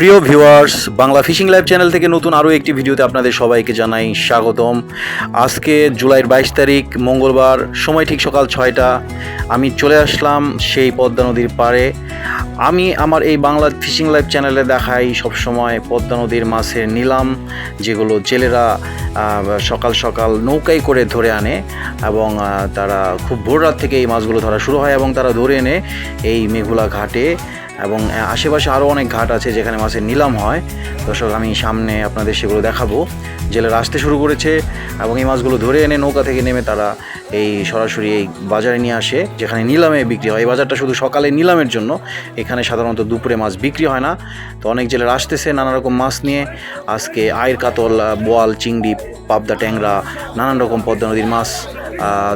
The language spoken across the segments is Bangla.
প্রিয় viewers, Bangla fishing live channel থেকে নতুন আরও একটি ভিডিওতে আপনাদের সবাইকে জানাই স্বাগতম। আজকে জুলাইয়ের বাইশ তারিখ, মঙ্গলবার, সময় ঠিক সকাল ছয়টা। আমি চলে আসলাম সেই পদ্মা নদীর পাড়ে। আমি আমার এই বাংলা ফিশিং লাইভ চ্যানেলে দেখাই সবসময় পদ্মা নদীর মাছের নিলাম, যেগুলো জেলেরা সকাল সকাল নৌকায় করে ধরে আনে এবং তারা খুব ভোর রাত থেকে এই মাছগুলো ধরা শুরু হয় এবং তারা ধরে এনে এই মেঘুলা ঘাটে এবং আশেপাশে আরও অনেক ঘাট আছে যেখানে মাছের নিলাম হয়। দর্শক, আমি সামনে আপনাদের সেগুলো দেখাবো। জেলেরা আসতে শুরু করেছে এবং এই মাছগুলো ধরে এনে নৌকা থেকে নেমে তারা এই সরাসরি এই বাজারে নিয়ে আসে, যেখানে নিলামে বিক্রি হয়। এই বাজারটা শুধু সকালে নিলামের জন্য, এখানে সাধারণত দুপুরে মাছ বিক্রি হয় না। তো অনেক জেলেরা আসতেছে নানা রকম মাছ নিয়ে। আজকে আয়ের কাতল বোয়াল, চিংড়ি, পাবদা ট্যাংরা, নানান রকম পদ্মা নদীর মাছ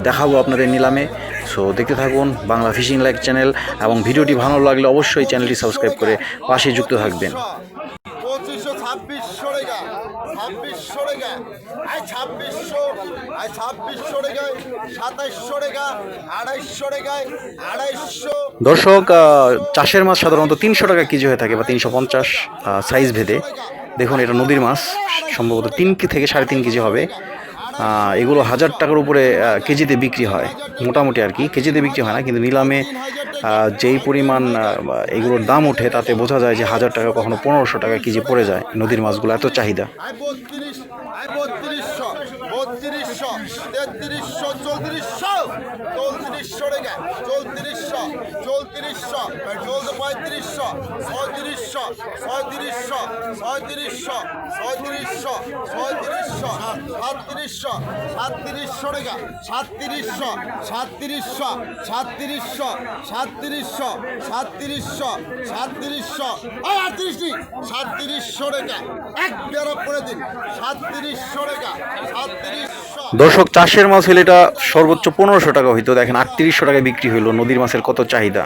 দেখাবো আপনাদের নিলামে। সো দেখতে থাকুন বাংলা ফিশিং লাইক চ্যানেল এবং ভিডিওটি ভালো লাগলে অবশ্যই চ্যানেলটি সাবস্ক্রাইব করে পাশে যুক্ত থাকবেন। পঁচিশশো ছাব্বিশশো রেগা ছাব্বিশশো রেগা আই ছাব্বিশশো আই ছাব্বিশশো রেগায় সাতাইশশো রেগা আড়াইশশো রেগায় আড়াইশো দর্শক চাষের মাছ সাধারণত তিনশো টাকা কেজি হয়ে থাকে বা তিনশো পঞ্চাশ সাইজ ভেদে। দেখুন এটা নদীর মাছ সম্ভবত তিন থেকে সাড়ে তিন কেজি হবে। এগুলো হাজার টাকার উপরে কেজিতে বিক্রি হয়। মোটামুটি আর কি, কেজিতে বিক্রি হয় না, কিন্তু নিলামে যেই পরিমাণ এগুলোর দাম ওঠে, তাতে বোঝা যায় যে হাজার টাকা কখনো পনেরোশো টাকা কেজি পড়ে যায়। নদীর মাছগুলো এত চাহিদা। সাতত্রিশশো সাতত্রিশশো সাতত্রিশশো সাতত্রিশশো সাতত্রিশশো সাতত্রিশশো সাতত্রিশশো সাতত্রিশশো। আটত্রিশটি সাতত্রিশশো রেগা এক করে দিন। সাতত্রিশশো সাতত্রিশশো। দর্শক চাষের মাছ হলে এটা সর্বোচ্চ পনেরোশো টাকা হইতো। দেখেন আটত্রিশশো টাকায় বিক্রি হইল নদীর মাছের কত চাহিদা।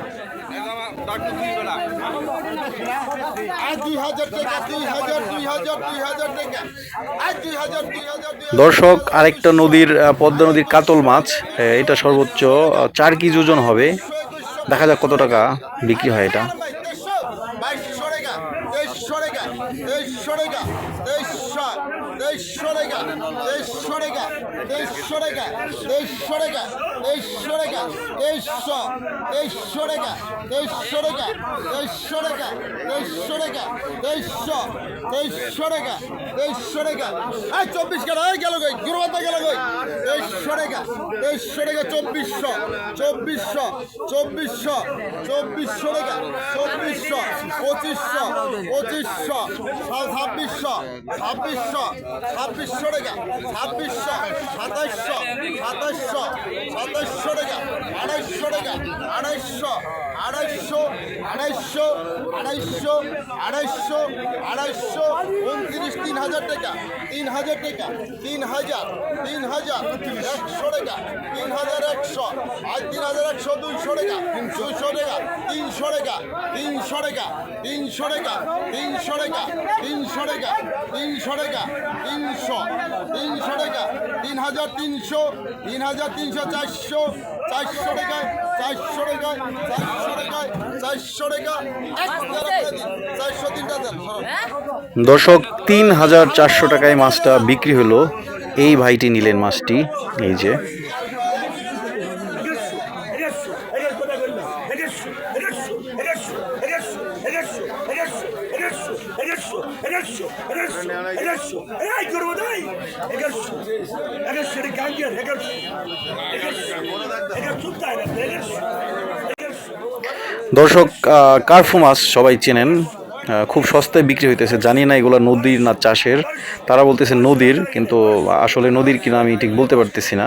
টাকা টাকা। দর্শক আরেকটা নদীর পদ্মা নদীর কাতল মাছ। এটা সর্বোচ্চ চার কেজি ওজন হবে। দেখা যাক কত টাকা বিক্রি হয় এটা তেইশশো তেইশশো টাকা তেইশশো টাকা এই চব্বিশ টাকা এই গেল গই গুরুবাদা গেল গই তেইশশো টাকা তেইশশো টাকা চব্বিশশো চব্বিশশো চব্বিশশো চব্বিশশো টাকা চব্বিশশো, পঁচিশশো পঁচিশশো, ছাব্বিশশো ছাব্বিশশো ছাব্বিশশো টাকা ছাব্বিশশো সাতাশশো সাতাশশো সাতাশশো টাকা আড়াইশশো টাকা আড়াইশশো আড়াইশো আড়াইশো আড়াইশো আড়াইশো আড়াইশো, উনত্রিশ, তিন হাজার টাকা, তিন হাজার টাকা, তিন হাজার তিন হাজার, একশো টাকা, তিন হাজার একশো, আর তিন হাজার একশো দুইশো টাকা দুইশো টাকা, তিনশো টাকা তিনশো টাকা তিনশো টাকা তিনশো টাকা তিনশো টাকা তিনশো টাকা, তিনশো তিনশো টাকা, তিন হাজার তিনশো, তিন হাজার তিনশো চারশো চারশো টাকায় চারশো টাকায় চারশো দর্শক তিন হাজার চারশো টাকায় মাছটা বিক্রি হলো। এই ভাইটি নিলেন মাছটি এই যে। দর্শক কার্ফু মাছ সবাই চেনেন খুব সস্তায় বিক্রি হইতেছে। জানি না এগুলো নদীর না চাষের। তারা বলতেছে নদীর, কিন্তু আসলে নদীর কিনা আমি ঠিক বলতে পারতেছি না।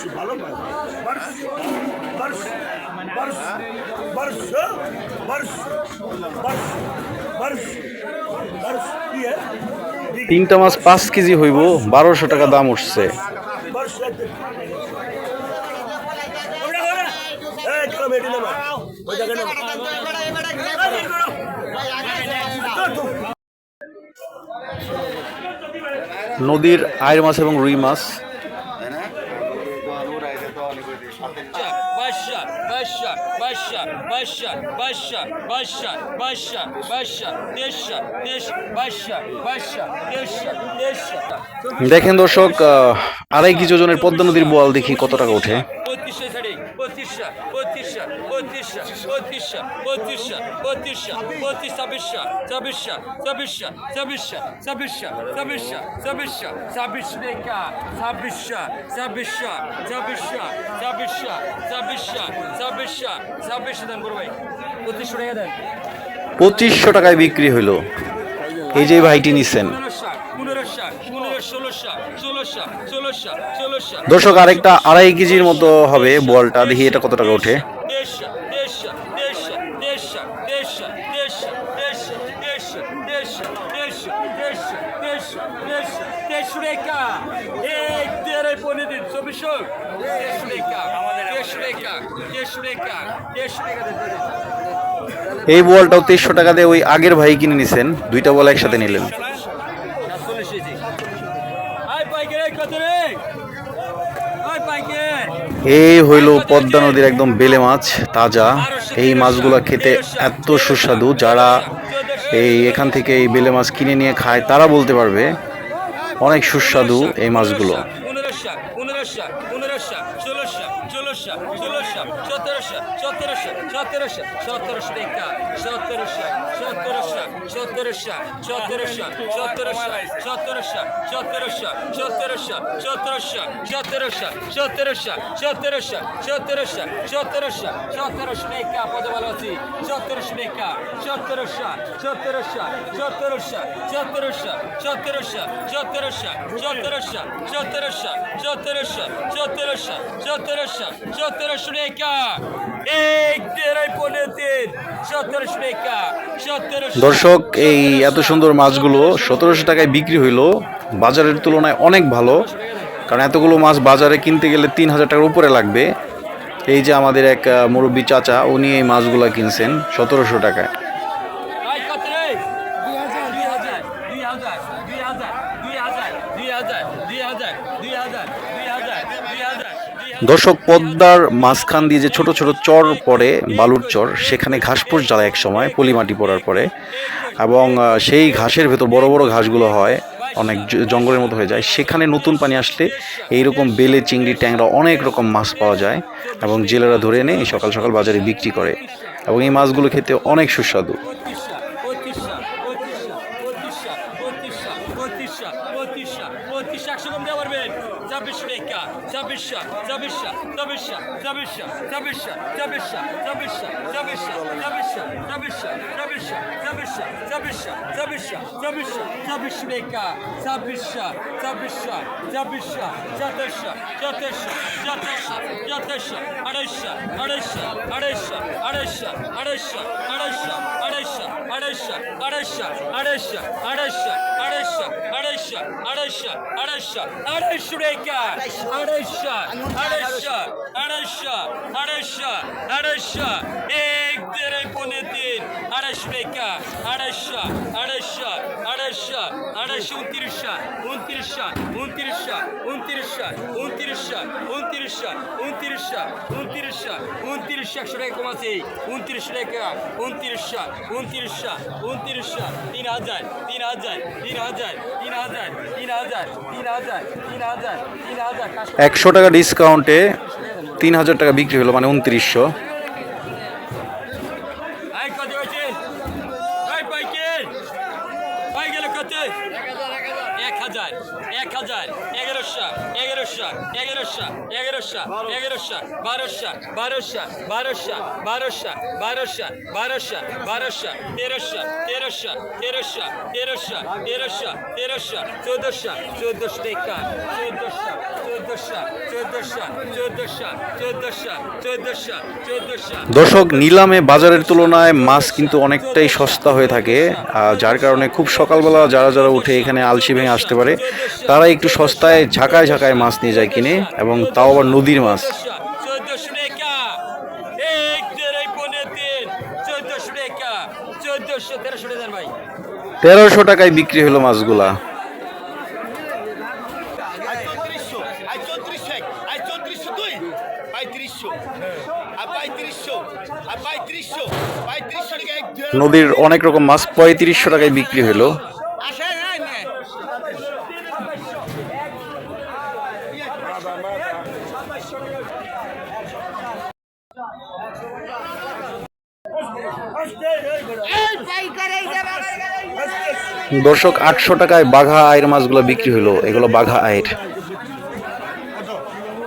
বর্ষ বর্ষ বর্ষ বর্ষ বর্ষ বর্ষ তিনটা মাছ পাঁচ কেজি হইব বারোশো টাকা দাম উঠছে। নদীর আয়ের মাছ এবং রুই মাছ। বাদশা বাদশা বাদশা বাদশা বাদশা দেশ দেখেন দর্শক আড়াই কিছু জনের পদ্মা নদীর বোয়াল দেখি কত টাকা ওঠে পঁচিশশো পঁচিশশো পঁচিশ ছাব্বিশশো চব্বিশশো চব্বিশশো চব্বিশশো চব্বিশশো চব্বিশশো চব্বিশশো ছাব্বিশ রেখা ছাব্বিশশো ছাব্বিশশো ছাব্বিশশো ছাব্বিশশো ছাব্বিশশো ছাব্বিশশো ছাব্বিশশো দেন বড় ভাই পঁচিশশো টাকা দেন পঁচিশশো টাকায় বিক্রি হলো এই যে ভাইটি নিচ্ছেন দর্শক আরেকটা আড়াই কেজির মতো হবে বলটা দেখি এটা কত টাকা ওঠে এই বলটাও তেইশশো টাকা দিয়ে ওই আগের ভাই কিনে নিছেন দুইটা বল একসাথে নিলেন? এই হইল পদ্মা নদীর একদম বেলে মাছ তাজা এই মাছগুলো খেতে এত সুস্বাদু যারা এই এখান থেকে এই বেলে মাছ কিনে নিয়ে খায় তারা বলতে পারবে অনেক সুস্বাদু এই মাছগুলো ষোলোশো সতেরোশো সতেরোশো সতেরোশো সতেরোশো টাকা সতেরোশো সতেরোশো সতেরোশো সতেরোশো সতেরোশো সতেরোশো সতেরোশো সতেরোশো সতেরোশো সতেরোশো সতেরোশো সতেরোশো সতেরোশো সতেরোশো সতেরোশো টাকা পদ ভালো আছি সতেরোশো টাকা সতেরোশো সতেরোশো সতেরোশো সতেরোশো সতেরোশো সতেরোশো সতেরোশো সতেরোশো সতেরোশো সতেরোশো দর্শক, এই এত সুন্দর মাছগুলো সতেরোশো টাকায় বিক্রি হইল। বাজারের তুলনায় অনেক ভালো, কারণ এতগুলো মাছ বাজারে কিনতে গেলে তিন হাজার টাকার উপরে লাগবে। এই যে আমাদের এক মুরব্বী চাচা, উনি এই মাছগুলো কিনছেন সতেরোশো টাকায়। দর্শক, পদ্মার মাঝখান দিয়ে যে ছোট ছোট চর পড়ে, বালুর চর, সেখানে ঘাসপুষ জ্বালায় এক সময়, পলিমাটি পড়ার পরে। এবং সেই ঘাসের ভেতর বড় বড় ঘাসগুলো হয়, অনেক জঙ্গলের মতো হয়ে যায়। সেখানে নতুন পানি আসলে এইরকম বেলে, চিংড়ি, ট্যাংরা অনেক রকম মাছ পাওয়া যায় এবং জেলেরা ধরে এনে সকাল সকাল বাজারে বিক্রি করে। এবং এই মাছগুলো খেতে অনেক সুস্বাদু। ছাব্বিশশো ছাব্বিশশো ছাব্বিশশো সাতাশশো সাতাশশো সাতাশশো সাতাশশো আড়াইশো আড়াইশো আড়াইশো আড়াইশো আড়াইশো আড়াইশো আড়াইশো আড়াইশো আড়াইশো আড়াইশো আড়াইশো আড়াইশো আড়াইশো আড়াইশো আড়াইশো আড়াইশো রেখা আড়াইশো আড়াইশো আড়াইশো আড়াইশো আড়াইশো এক দেড় পনেরো আড়াইশো রেখা আড়াইশো আড়াইশো আড়াইশো আড়াইশো উনত্রিশশো উনত্রিশশো উনত্রিশশো উনত্রিশশো উনত্রিশশো উনত্রিশশো উনত্রিশশো উনত্রিশশো উনত্রিশশো একশো টাকা কমাচ্ছে উনত্রিশ টাকা উনত্রিশশো উনত্রিশশো উনত্রিশশো তিন হাজার তিন হাজার তিন হাজার তিন হাজার তিন হাজার তিন হাজার তিন হাজার তিন হাজার একশো টাকা ডিসকাউন্টে তিন হাজার টাকা বিক্রি হলো মানে উনত্রিশশো আই কত হয়েছে আই পাইকের পাই গেল কত এক হাজার এক হাজার এগারোশো দর্শক, নিলামে বাজারের তুলনায় মাছ কিন্তু অনেকটাই সস্তা হয়ে থাকে যার কারণে খুব সকালবেলা যারা যারা উঠে এখানে আলসি ভেঙে আসতে পারে, তারা একটু সস্তায় ঝাঁকায় ঝাঁকায় মাছ নিয়ে যায় যায় কিনে এবং তাও আবার নদীর মাছ। তেরোশো টাকায় বিক্রি হলো মাছগুলা। নদীর অনেক রকম মাছ পঁয়ত্রিশশো টাকায় বিক্রি হলো। দর্শক আটশো টাকায় বাঘা আয়ের মাছগুলো বিক্রি হলো এগুলো বাঘা আয়ের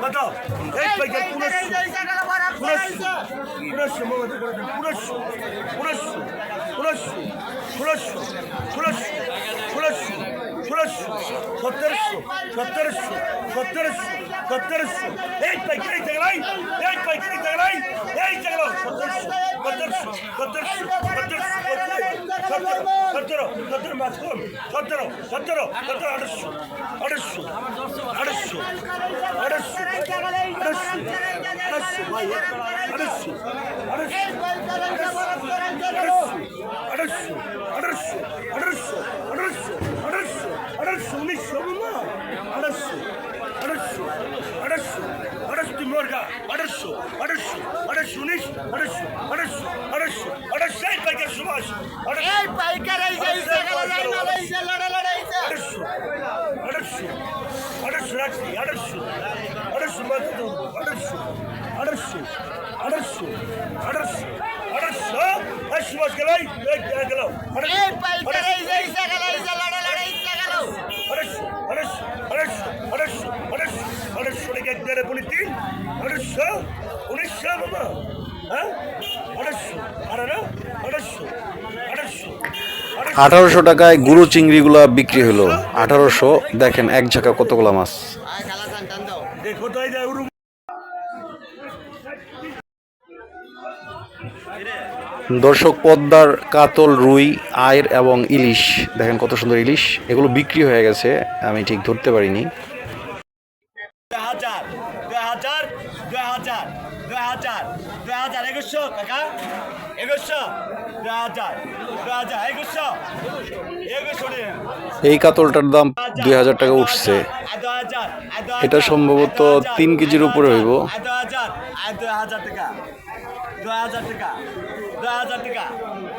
কত এই পাইকার পুরস্য সত্তর সত্তর আড়াইশো আড়াইশো আড়াইশো আড়াইশো আড়াইশো আড়াইশো ভাই আড়াইশো আড়াইশো আড়াইশো আড়াইশো আড়াইশো আড়াইশো আড়াইশো আড়াইশো উনিশশো আড়াইশো আড়াইশো আড়াইশো তুই মরগা আড়াইশো আড়াইশো আড়াইশো উনিশ আড়াইশো আড়াইশো আড়াইশো আড়াইশো এই পাইকার সুভাষ এই পাইকার এই যে গেল আড়াইশো আড়াইশো আড়াইশো রাখছি আড়াইশো আড়াইশো মাত্র দেবো আড়াইশো আড়াইশো আড়াইশো আড়াইশো আড়াইশো এই সুভাষ গেলাই এই গেল এই পাইকার এই যে গেল এই যে লড়া লড়াইছে গেল আড়াইশো আড়াইশো আড়াইশো আড়াইশো আড়াইশো আড়াইশো রেখে দেড়ে পনি তিন আড়াইশো উনিশশো বাবা। হ্যাঁ? আড়াইশো আঠারোশো টাকায় গুরু চিংড়িগুলা বিক্রি হলো। আঠারোশো দেখেন এক ঝাঁকা কতগুলা মাছ। দর্শক পদ্মার কাতল রুই আয়ের এবং ইলিশ। দেখেন কত সুন্দর ইলিশ। এগুলো বিক্রি হয়ে গেছে। আমি ঠিক ধরতে পারিনি। এই কাতলটার দাম দুই হাজার টাকা উঠছে। এটা সম্ভবত তিন কেজির উপরে হইব।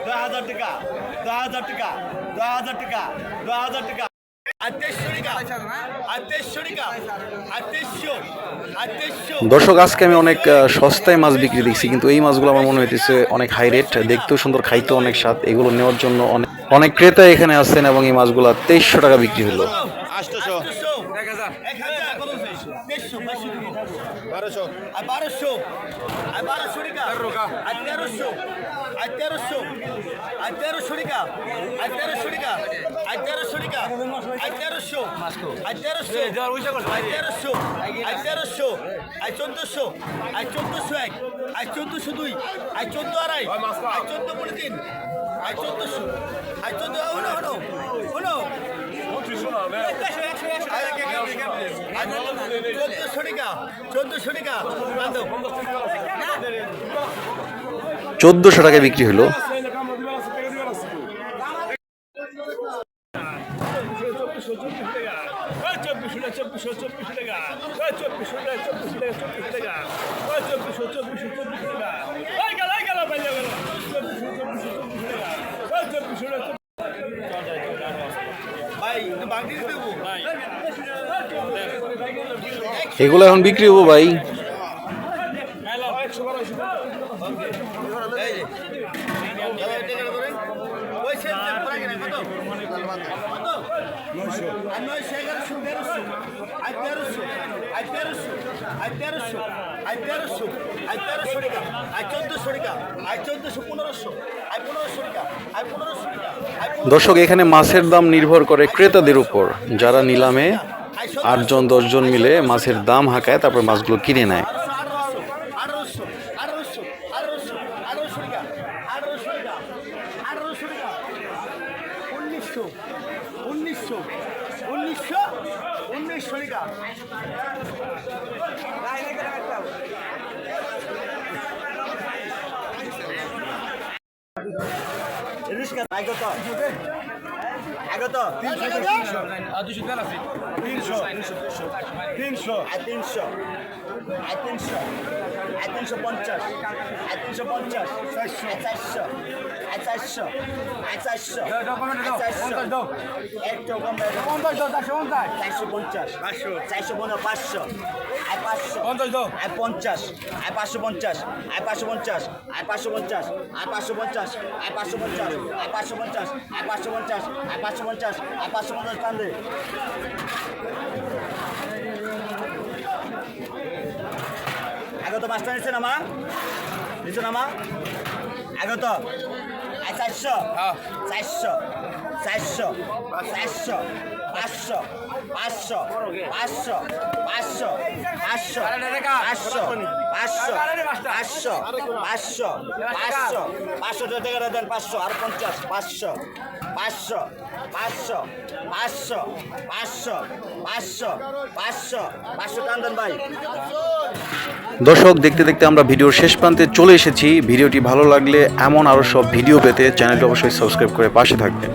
টাকা টাকা টাকা টাকা টাকা। দর্শক আজকে আমি অনেক সস্তায় মাছ বিক্রি দেখছি কিন্তু এই মাছগুলো আমার মনে হইতেছে অনেক হাই রেট দেখতেও সুন্দর খাইতে অনেক স্বাদ এগুলো নেওয়ার জন্য অনেক অনেক ক্রেতা এখানে আসছেন এবং এই মাছগুলো তেইশশো টাকা বিক্রি হলো। তেরোশো। আই তেরোশো আই তেরোশো আই তেরোশো আই তেরোশো চোদ্দোশো চোদ্দোশো এক চোদ্দোশো দুই চোদ্দ আড়াই চোদ্দ তিন চোদ্দোশো চোদ্দ হলো হলো হলো চোদ্দোশো টাকা চোদ্দোশো টাকা চোদ্দোশো বিক্রি হলো। টাকা এখন বিক্রি টাকা ভাই। দর্শক এখানে মাছের দাম নির্ভর করে ক্রেতাদের উপর যারা নিলামে আটজন দশজন মিলে মাছের দাম হাঁকায় তারপর মাছগুলো কিনে নেয়। রিস্কা দুশো দেন আছে। তিনশো। তিনশো। আর তিনশো। আর তিনশো। আর তিনশো পঞ্চাশ। আর তিনশো পঞ্চাশ। চারশো। চারশো। আর চারশো। আর চারশো। চারশো। একটু কম চারশো পঞ্চাশ। চারশো পনেরো পাঁচশো। আর পাঁচশো। পঞ্চাশ দাও। আর পঞ্চাশ। আর পাঁচশো পঞ্চাশ। আর পাঁচশো পঞ্চাশ। আর পাঁচশো পঞ্চাশ। আর পাঁচশো পঞ্চাশ। আর পাঁচশো পঞ্চাশ। আর পাঁচশো পঞ্চাশ। আর পাঁচশো পঞ্চাশ। আর পাঁচশো পঞ্চাশ। আর পাঁচশো পঞ্চাশ কান্দে আগত মাছটা নিচ্ছে না মা? নিচ্ছে না মা? আগত আর চারশো। চারশো। চারশো চারশো পাঁচশো পাঁচশো পাঁচশো পাঁচশো পাঁচশো পাঁচশো পাঁচশো পাঁচশো পাঁচশো পাঁচশো পাঁচশো টাকা দেন পাঁচশো আর পঞ্চাশ পাঁচশো পাঁচশো পাঁচশো পাঁচশো পাঁচশো পাঁচশো পাঁচশো পাঁচশো টান দেন ভাই দর্শক দেখতে দেখতে আমরা ভিডিওর শেষ প্রান্তে চলে এসেছি ভিডিওটি ভালো লাগলে এমন আরও সব ভিডিও পেতে চ্যানেলটি অবশ্যই সাবস্ক্রাইব করে পাশে থাকবেন